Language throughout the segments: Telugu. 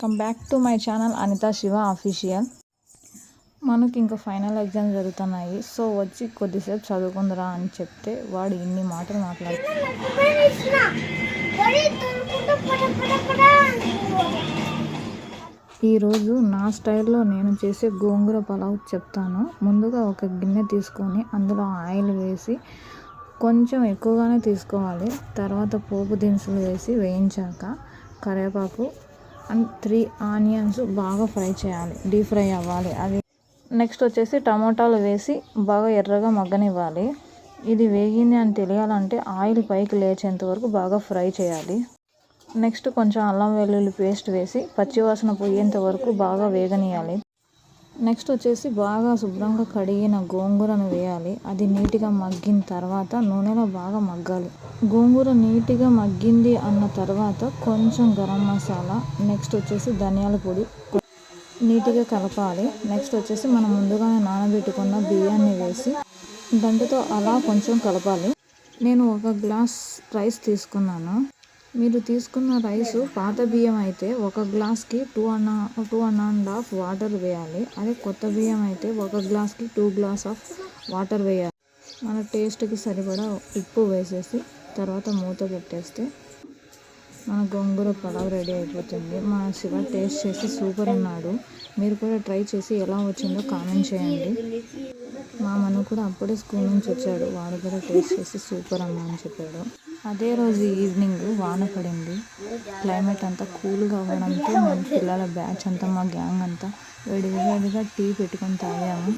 Welcome back to my channel Anitha Shiva official మనకి ఇంకా ఫైనల్ ఎగ్జామ్స్ జరుగుతున్నాయి. సో వచ్చి కొద్దిసేపు చదువుకుందిరా అని చెప్తే వాడు ఇన్ని మాటలు మాట్లాడుతున్నాడు. ఈరోజు నా స్టైల్లో నేను చేసే గోంగూర పలావ్ చెప్తాను. ముందుగా ఒక గిన్నె తీసుకొని అందులో ఆయిల్ వేసి కొంచెం ఎక్కువగానే తీసుకోవాలి. తర్వాత పోపు దినుసులు వేసి వేయించాక కరివేపాకు అండ్ త్రీ ఆనియన్స్ బాగా ఫ్రై చేయాలి. డీప్ ఫ్రై అవ్వాలి. అది నెక్స్ట్ వచ్చేసి టమోటాలు వేసి బాగా ఎర్రగా మగ్గనివ్వాలి. ఇది వేగింది అని తెలియాలంటే ఆయిల్ పైకి లేచేంత వరకు బాగా ఫ్రై చేయాలి. నెక్స్ట్ కొంచెం అల్లం వెల్లుల్లి పేస్ట్ వేసి పచ్చివాసన పోయేంత వరకు బాగా వేగనీయాలి. నెక్స్ట్ వచ్చేసి బాగా శుభ్రంగా కడిగిన గోంగూరను వేయాలి. అది నీట్గా మగ్గిన తర్వాత నూనెలో బాగా మగ్గాలి. గోంగూర నీట్గా మగ్గింది అన్న తర్వాత కొంచెం గరం మసాలా నెక్స్ట్ వచ్చేసి ధనియాల పొడి నీట్గా కలపాలి. నెక్స్ట్ వచ్చేసి మనం ముందుగానే నానబెట్టుకున్న బియ్యాన్ని వేసి గంటతో అలా కొంచెం కలపాలి. నేను ఒక గ్లాస్ రైస్ తీసుకున్నాను. మీరు తీసుకున్న రైస్ పాత బియ్యం అయితే ఒక గ్లాస్కి two and two and and half water వేయాలి. అదే కొత్త బియ్యం అయితే ఒక గ్లాస్కి టూ గ్లాస్ ఆఫ్ వాటర్ వేయాలి. మన టేస్ట్కి సరిపడా ఉప్పు వేసేసి తర్వాత మూత పెట్టేస్తే మన గోంగూర పలావ్ రెడీ అయిపోతుంది. మా శివ టేస్ట్ చేసి సూపర్ అన్నాడు మీరు కూడా ట్రై చేసి ఎలా వచ్చిందో కామెంట్ చేయండి. మా మను కూడా అప్పుడే స్కూల్ నుంచి వచ్చాడు. వాడు కూడా టేస్ట్ చేసి సూపర్ అమ్మా అని చెప్పాడు. అదే రోజు ఈవినింగ్ వాన పడింది. క్లైమేట్ అంతా కూల్గా అవ్వడంతో మేము పిల్లల బ్యాచ్ అంతా మా గ్యాంగ్ అంతా వేడి వేడిగా టీ పెట్టుకొని తాగాము.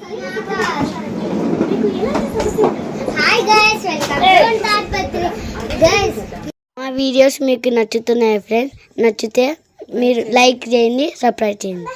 మా వీడియోస్ మీకు నచ్చుతున్నాయి ఫ్రెండ్స్ నచ్చితే మీరు లైక్ చేయండి సబ్స్క్రైబ్ చేయండి.